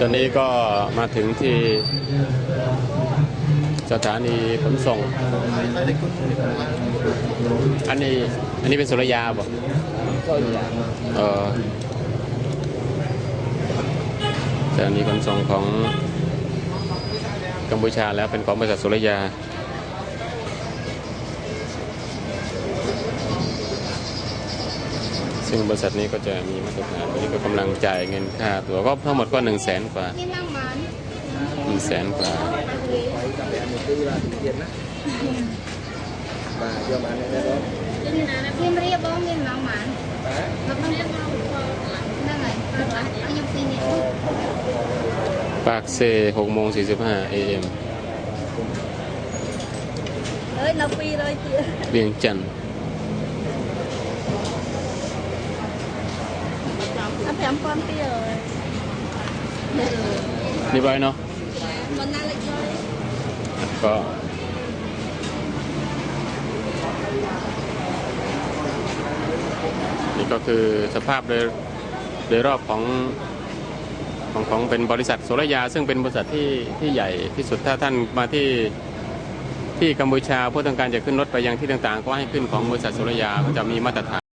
ตอนนี้ก็มาถึงที่สถานีขนส่ง อันนี้อันนี้เป็นสุรยาบ่เออสถานีขนส่งของกัมพูชาแล้วเป็นของบริษัทสุรยา ซึ่งบริษัทนี้ก็จะมีมาตรฐานวันนี้ก็กำลังจ่ายเงินค่าตั๋วก็ทั้งหมดก็หนึ่งแสนกว่านี่นั่งมันหนึ่งแสนกว่านี่นะนะพี่เรียบร้อยนี่นั่งมันแล้วก็เนี่ยนั่งไงอายุปีนี้ปากเซหกโมงสี่สิบห้าเอ็มเอ้ยเราปีเลยเจียเวียงจันทร์ แผมก้อนเปียเลยเรียบร้อยเนาะมันน่าเลยก็นี่ก็คือสภาพโดยโดยรอบของของของเป็นบริษัทโสรยา ซึ่งเป็นบริษัทที่ที่ใหญ่ที่สุดถ้าท่านมาที่ที่กัมพูชาผู้ต้องการจะขึ้นรถไปยังที่ต่างๆ ก็ให้ขึ้นของบริษัทโสรยาก็จะมีมาตรฐาน